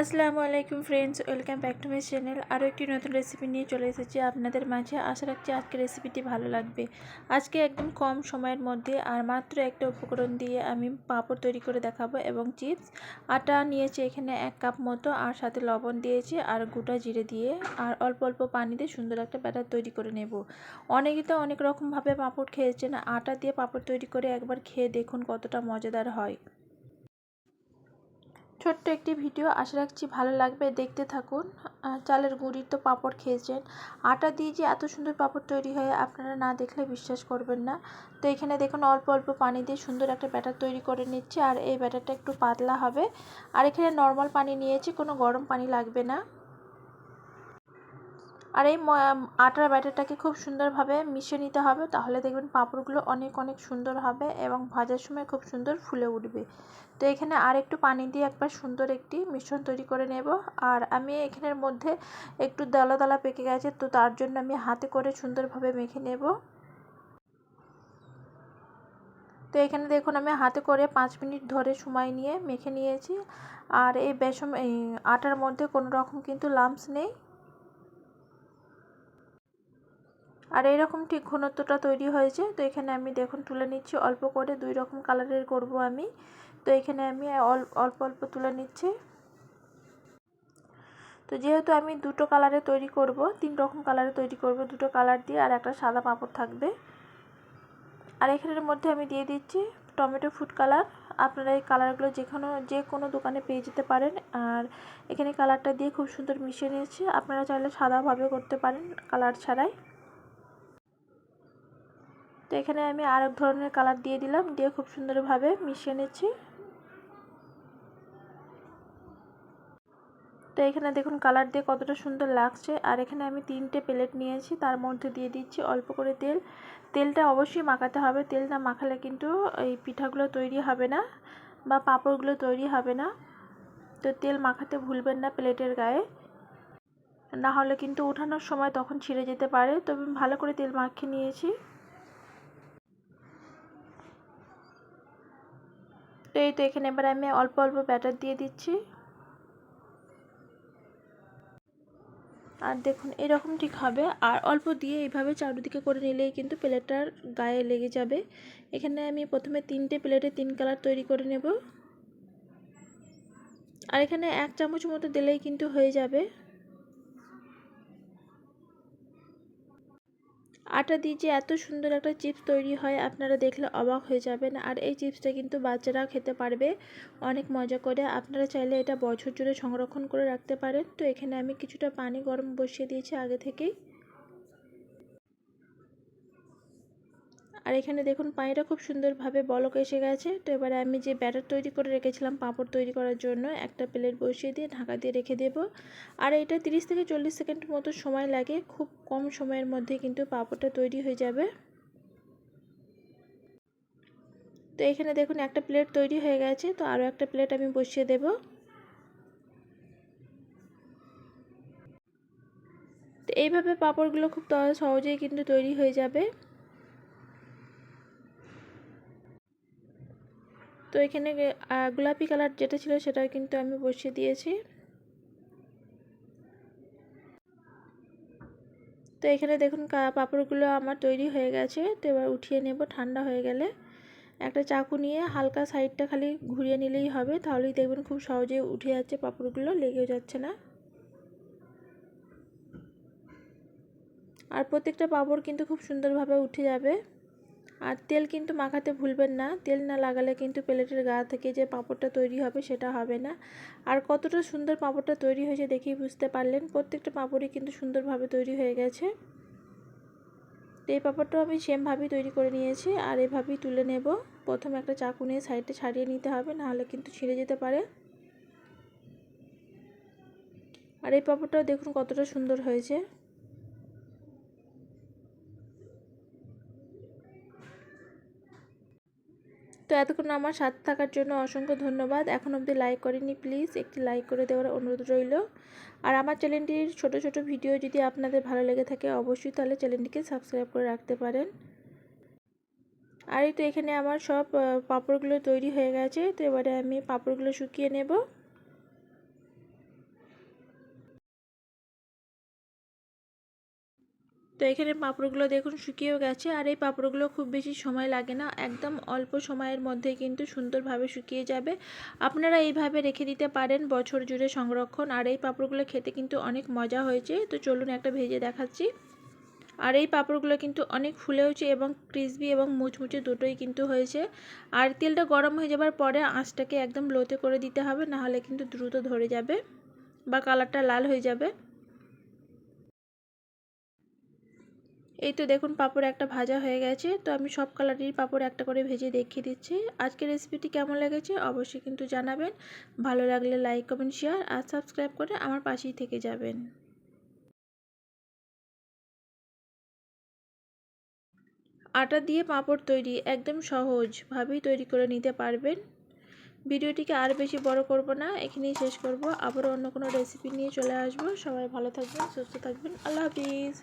আসসালামু আলাইকুম friends welcome back to my channel আরও একটি নতুন রেসিপি নিয়ে চলে এসেছি আপনাদের মাঝে। আশা রাখছি আজকে রেসিপিটি ভালো লাগবে। আজকে একদম কম সময়ের মধ্যে আর মাত্র একটা উপকরণ দিয়ে আমি পাঁপড় তৈরি করে দেখাবো এবং চিপস আটা নিয়েছি এখানে এক কাপ মতো আর সাথে লবণ দিয়েছি আর গোটা জিরে দিয়ে আর অল্প অল্প পানি দিয়ে সুন্দর একটা ব্যাটার তৈরি করে নেব। অনেকে তো অনেক রকমভাবে পাঁপড় খেয়েছেন। আটা দিয়ে পাঁপড় তৈরি করে একবার খেয়ে দেখুন কতটা মজাদার হয়। ছোট্ট একটি ভিডিও। আশা রাখছি ভালো লাগবে। দেখতে থাকুন। চালের গুঁড়ির তো পাঁপড় খেয়েছেন। আটা দিয়ে যে এত সুন্দর পাঁপড় তৈরি হয়, আপনারা না দেখলে বিশ্বাস করবেন না। তো এখানে দেখুন, অল্প অল্প পানি দিয়ে সুন্দর একটা ব্যাটার তৈরি করে নিচ্ছে। আর এই ব্যাটারটা একটু পাতলা হবে। আর এখানে নর্মাল পানি নিয়েছি, কোনো গরম পানি লাগবে না। আর এই আটার ব্যাটারটাকে খুব সুন্দরভাবে মিশিয়ে নিতে হবে। তাহলে দেখবেন পাঁপড়গুলো অনেক অনেক সুন্দর হবে এবং ভাজার সময় খুব সুন্দর ফুলে উঠবে। তো এখানে আর একটু পানি দিয়ে একবার সুন্দর একটি মিশ্রণ তৈরি করে নেব। আর আমি এখানের মধ্যে একটু দলা দলা পেকে গেছে, তো তার জন্য আমি হাতে করে সুন্দরভাবে মেখে নেব। তো এখানে দেখুন, আমি হাতে করে পাঁচ মিনিট ধরে সময় নিয়ে মেখে নিয়েছি। আর এই বেসম, এই আটার মধ্যে কোনো রকম কিন্তু লাম্পস নেই। আর এইরকম ঠিক ঘনত্বটা তৈরি হয়েছে। তো এখানে আমি দেখুন তুলে নিচ্ছি অল্প করে, দুই রকম কালারের করব আমি। তো এখানে আমি অল্প অল্প তুলে নিচ্ছি। তো যেহেতু আমি দুটো কালারে তৈরি করব, তিন রকম কালারে তৈরি করব দুটো কালার দিয়ে, আর একটা সাদা পাঁপড় থাকবে। আর এখানের মধ্যে আমি দিয়ে দিচ্ছি টমেটো ফুড কালার। আপনারা এই কালারগুলো যে কোনো যে কোনো দোকানে পেয়ে যেতে পারেন। আর এখানে কালারটা দিয়ে খুব সুন্দর মিশিয়ে নিয়েছি। আপনারা চাইলে সাদাভাবে করতে পারেন কালার ছাড়াই। তো এখানে আমি আরেক ধরনের কালার দিয়ে দিলাম, দিয়ে খুব সুন্দরভাবে মিশিয়ে নিচ্ছি। তো এখানে দেখুন কালার দিয়ে কতটা সুন্দর লাগছে। আর এখানে আমি তিনটে প্লেট নিয়েছি, তার মধ্যে দিয়ে দিচ্ছি অল্প করে তেল। তেলটা অবশ্যই মাখাতে হবে, তেল না মাখালে কিন্তু এই পিঠাগুলো তৈরি হবে না বা পাঁপড়গুলো তৈরি হবে না। তো তেল মাখাতে ভুলবেন না প্লেটের গায়ে। না হলে কিন্তু উঠানোর সময় তখন ছিঁড়ে যেতে পারে। তো আমি ভালো করে তেল মাখিয়ে নিয়েছি। তো এই তো এখানে এবার আমি অল্প অল্প ব্যাটার দিয়ে দিচ্ছি। আর দেখুন, এরকম ঠিক হবে। আর অল্প দিয়ে এইভাবে চারদিকে করে নিলেই কিন্তু প্লেটটার গায়ে লেগে যাবে। এখানে আমি প্রথমে তিনটে প্লেটে তিন কালার তৈরি করে নেব। আর এখানে এক চামচ মতো দিলেই কিন্তু হয়ে যাবে। আটা দিয়ে যে এত সুন্দর একটা চিপস তৈরি হয়, আপনারা দেখলে অবাক হয়ে যাবেন। আর এই চিপসটা কিন্তু বাচ্চারা খেতে পারবে। অনেক মজা করে। আপনারা চাইলে এটা বছর জুড়ে সংরক্ষণ করে রাখতে পারেন। তো এখানে আমি কিছুটা পানি গরম বসিয়ে দিয়েছি আগে থেকেই। আর এখানে দেখুন পানিটা খুব সুন্দরভাবে বলক এসে গেছে। তো এবারে আমি যে ব্যাটার তৈরি করে রেখেছিলাম পাঁপড় তৈরি করার জন্য, একটা প্লেট বসিয়ে দিয়ে ঢাকা দিয়ে রেখে দেব। আর এটা 30 থেকে চল্লিশ সেকেন্ড মতো সময় লাগে, খুব কম সময়ের মধ্যে কিন্তু পাঁপড়টা তৈরি হয়ে যাবে। তো এখানে দেখুন একটা প্লেট তৈরি হয়ে গেছে, তো আরও একটা প্লেট আমি বসিয়ে দেব। তো এইভাবে পাঁপড়গুলো খুব সহজেই কিন্তু তৈরি হয়ে যাবে। তো এখানে গোলাপি কালার যেটা ছিল সেটা কিন্তু আমি বসিয়ে দিয়েছি। তো এখানে দেখুন পাঁপড়গুলো আমার তৈরি হয়ে গেছে। তো এবার উঠিয়ে নেব, ঠান্ডা হয়ে গেলে। একটা চাকু নিয়ে হালকা সাইডটা খালি ঘুরিয়ে নিলেই হবে। তাহলেই দেখবেন খুব সহজে উঠে যাচ্ছে পাঁপড়গুলো, লেগেও যাচ্ছে না। আর প্রত্যেকটা পাঁপড় কিন্তু খুব সুন্দরভাবে উঠে যাবে। আর তেল কিন্তু মাখাতে ভুলবেন না। তেল না লাগালে কিন্তু প্লেটের গা থেকে যে পাঁপড়টা তৈরি হবে সেটা হবে না। আর কতটা সুন্দর পাঁপড়টা তৈরি হয়েছে দেখেই বুঝতে পারলেন। প্রত্যেকটা পাঁপড়ই কিন্তু সুন্দরভাবে তৈরি হয়ে গেছে। তো এই পাঁপড়টাও আমি সেমভাবেই তৈরি করে নিয়েছি আর এভাবেই তুলে নেব। প্রথমে একটা চাকু নিয়ে সাইডে ছাড়িয়ে নিতে হবে, নাহলে কিন্তু ছিঁড়ে যেতে পারে। আর এই পাঁপড়টাও দেখুন কতটা সুন্দর হয়েছে। তো এতক্ষণ আমার সাথে থাকার জন্য অসংখ্য ধন্যবাদ। এখন অবধি লাইক করেনি প্লিজ একটি লাইক করে দেওয়ার অনুরোধ রইল। আর আমার চ্যানেলটির ছোট ছোট ভিডিও যদি আপনাদের ভালো লেগে থাকে অবশ্যই তাহলে চ্যানেলটিকে সাবস্ক্রাইব করে রাখতে পারেন। আর এই তো এখানে আমার সব পাঁপড়গুলো তৈরি হয়ে গেছে। তো এবারে আমি পাঁপড়গুলো শুকিয়ে নেব। তো এখানে পাঁপড়গুলো দেখুন শুকিয়েও গেছে আর এই পাঁপড়গুলো খুব বেশি সময় লাগে না, একদম অল্প সময়ের মধ্যে কিন্তু সুন্দরভাবে শুকিয়ে যাবে। আপনারা এইভাবে রেখে দিতে পারেন বছর জুড়ে সংরক্ষণ আর এই পাঁপড়গুলো খেতে কিন্তু অনেক মজা হয়েছে। তো চলুন একটা ভেজে দেখাচ্ছি। আর এই পাঁপড়গুলো কিন্তু অনেক ফুলেওছে এবং ক্রিসপি এবং মুচমুচে দুটোই কিন্তু হয়েছে। আর তেলটা গরম হয়ে যাবার পরে আঁচটাকে একদম লোতে করে দিতে হবে, নাহলে কিন্তু দ্রুত ধরে যাবে বা কালারটা লাল হয়ে যাবে। এই তো দেখুন পাঁপড় একটা ভাজা হয়ে গেছে, তো আমি সব কালারেরই পাঁপড় একটা করে ভেজে দেখিয়ে দিচ্ছি। আজকের রেসিপিটি কেমন লেগেছে অবশ্যই কিন্তু জানাবেন। ভালো লাগলে লাইক কমেন্ট শেয়ার আর সাবস্ক্রাইব করে আমার পাশেই থেকে যাবেন। আটা দিয়ে পাঁপড় তৈরি একদম সহজভাবেই তৈরি করে নিতে পারবেন। ভিডিওটিকে আর বেশি বড় করব না, এখানেই শেষ করব। আবারও অন্য কোনো রেসিপি নিয়ে চলে আসব। সবাই ভালো থাকবেন, সুস্থ থাকবেন। আল্লাহ হাফিজ।